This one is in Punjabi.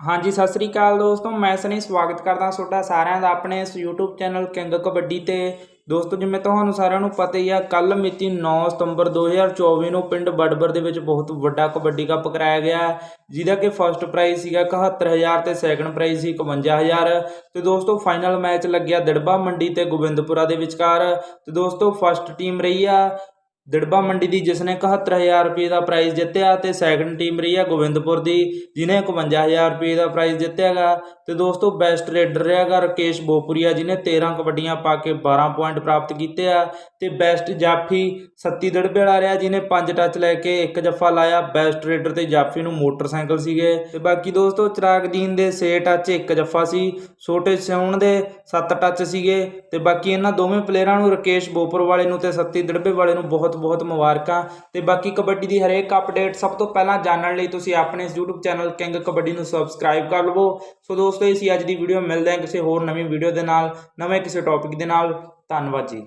ਹਾਂਜੀ, ਸਤਿ ਸ੍ਰੀ ਅਕਾਲ ਦੋਸਤੋ, ਮੈਂ ਸਨੀ ਸਵਾਗਤ ਕਰਦਾ ਤੁਹਾਡਾ ਸਾਰਿਆਂ ਦਾ ਆਪਣੇ ਇਸ YouTube ਚੈਨਲ ਕਿੰਗ ਕਬੱਡੀ ਤੇ। ਦੋਸਤੋ, ਜਿਵੇਂ ਤੁਹਾਨੂੰ ਸਾਰਿਆਂ ਨੂੰ ਪਤਾ ਹੀ ਆ ਕੱਲ ਮਿਤੀ 9 ਸਤੰਬਰ 2024 ਨੂੰ ਪਿੰਡ ਬੜਬਰ ਦੇ ਵਿੱਚ ਬਹੁਤ ਵੱਡਾ ਕਬੱਡੀ ਕੱਪ ਕਰਾਇਆ ਗਿਆ। ਜਿਹਦਾ ਕਿ ਫਰਸਟ ਪ੍ਰਾਈਜ਼ ਸੀਗਾ 71000 ਤੇ ਸੈਕੰਡ ਪ੍ਰਾਈਜ਼ ਸੀ 51000 ਤੇ ਦੋਸਤੋ ਫਾਈਨਲ ਮੈਚ ਲੱਗਿਆ ਦੜਬਾ ਮੰਡੀ ਤੇ ਗੋਬਿੰਦਪੁਰਾ ਦੇ ਵਿਚਕਾਰ। ਤੇ ਦੋਸਤੋ ਫਰਸਟ ਟੀਮ ਰਹੀ ਆ। ਦਿੜਬਾ ਮੰਡੀ ਦੀ ਜਿਸ ਨੇ 71000 ਰੁਪਏ ਦਾ ਪ੍ਰਾਈਜ਼ ਜਿੱਤਿਆ ਤੇ ਸੈਕੰਡ ਟੀਮ ਰਹੀ ਆ ਗੋਬਿੰਦਪੁਰ ਦੀ, ਜਿਹਨੇ 51000 ਰੁਪਏ ਦਾ ਪ੍ਰਾਈਜ਼ ਜਿੱਤਿਆਗਾ। ਤੇ ਦੋਸਤੋ ਬੈਸਟ ਰੇਡਰ ਰਿਹਾਗਾ ਰਕੇਸ਼ ਬੋਪੁਰੀਆ, ਜਿਹਨੇ 13 ਕਬੱਡੀਆਂ ਪਾ ਕੇ 12 ਪੁਆਇੰਟ ਪ੍ਰਾਪਤ ਕੀਤੇ ਆ। ਤੇ ਬੈਸਟ ਜਾਫੀ ਸੱਤੀ ਦੜਬੇ ਵਾਲਾ ਰਿਹਾ, ਜਿਹਨੇ 5 ਟੱਚ ਲੈ ਕੇ ਇੱਕ ਜੱਫਾ ਲਾਇਆ। ਬੈਸਟ ਰੇਡਰ ਤੇ ਜਾਫੀ ਨੂੰ ਮੋਟਰਸਾਈਕਲ ਸੀਗੇ। ਤੇ ਬਾਕੀ ਦੋਸਤੋ ਚਰਾਗਦੀਨ ਦੇ 6 ਟੱਚ ਇੱਕ ਜੱਫਾ ਸੀ, ਛੋਟੇ ਸਿਉਣ ਦੇ 7 ਟੱਚ ਸੀਗੇ। ਤੇ ਬਾਕੀ ਇਹਨਾਂ ਦੋਵੇਂ ਪਲੇਅਰਾਂ ਨੂੰ ਰਕੇਸ਼ ਬੋਪਰ ਵਾਲੇ ਨੂੰ ਤੇ ਸੱਤੀ ਦੜਬੇ ਵਾਲੇ ਨੂੰ ਬਹੁਤ ਬਹੁਤ ਮੁਬਾਰਕਾਂ। ਤੇ ਬਾਕੀ ਕਬੱਡੀ ਦੀ ਹਰੇਕ ਅਪਡੇਟ ਸਭ ਤੋਂ ਪਹਿਲਾਂ ਜਾਣਨ ਲਈ ਤੁਸੀਂ ਆਪਣੇ ਇਸ YouTube ਚੈਨਲ ਕਿੰਗ ਕਬੱਡੀ ਨੂੰ ਸਬਸਕ੍ਰਾਈਬ ਕਰ ਲਵੋ। ਸੋ ਦੋਸਤੋ ਇਹ ਸੀ ਅੱਜ ਦੀ ਵੀਡੀਓ ਮਿਲਦੇ ਹਾਂ ਕਿਸੇ ਹੋਰ ਨਵੀਂ ਵੀਡੀਓ ਦੇ ਨਾਲ, ਨਵੇਂ ਕਿਸੇ ਟੌਪਿਕ ਦੇ ਨਾਲ। ਧੰਨਵਾਦ ਜੀ।